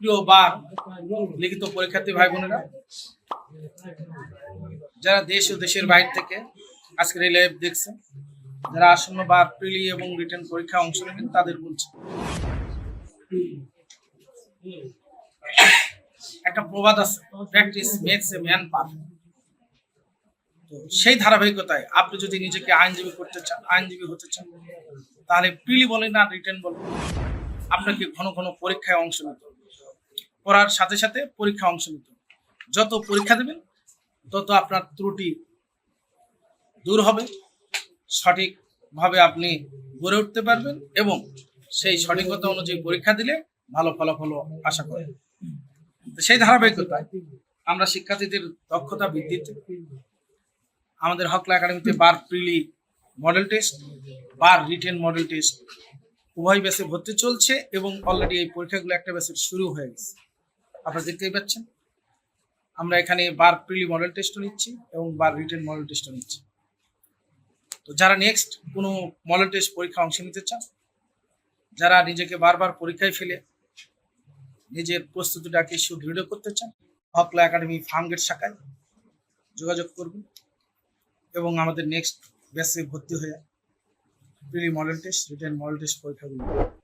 প্রিয় বা লিখিত পরীক্ষার্থী ভাই বোনেরা যারা দেশ ও দেশের বাইরে থেকে আজকের এই লাইভ দেখছেন, যারা আসন্ন বা প্রিলি এবং রিটার্ন পরীক্ষা অংশ নেবেন, তাদের বলছি, একটা প্রবাদ আছে practice makes a man perfect তো সেই ধারাবাহিকতায় আপনি যদি নিজেকে আইনজীবী করতে চান, আইনজীবী হতে চান, তাহলে প্রিলি বলেন না রিটার্ন বলেন, আপনাকে ঘন ঘন পরীক্ষায় অংশ নিতে হবে। পড়ার সাথে সাথে পরীক্ষা অংশ নিতে যত পরীক্ষা দেবেন, তত আপনার ত্রুটি দূর হবে। সঠিকভাবে আপনি গড়ে উঠতে পারবেন এবং সেই সঠিকতা অনুযায়ী পরীক্ষা দিলে ভালো ফলাফল আশা করেন। সেই ধারাবাহিকতায় আমরা শিক্ষার্থীদের দক্ষতা বৃদ্ধিতে, আমাদের হকলা একাডেমিতে বার প্রিলি মডেল টেস্ট, বার রিটেন মডেল টেস্ট উভয় ব্যাচে ভর্তি চলছে এবং অলরেডি এই পরীক্ষাগুলো একটা ব্যাচের শুরু হয়ে গেছে। আপনারা দেখতেই পাচ্ছেন। আমরা এখানে বার প্রিলি মডেল টেস্টও নিচ্ছি এবং বার রিটেন মডেল টেস্টও নিচ্ছি। তো যারা নেক্সট কোনো মডেল টেস্ট পরীক্ষা অংশ নিতে চান, যারা নিজেকে বারবার পরীক্ষায় ফেলে, নিজের প্রস্তুতিটাকে সুদৃঢ় করতে চান হকলা একাডেমি ফার্মগেট শাখায় যোগাযোগ করবেন এবং আমাদের নেক্সট ব্যাচে ভর্তি হয়ে preli model test written model test পরীক্ষাগুলো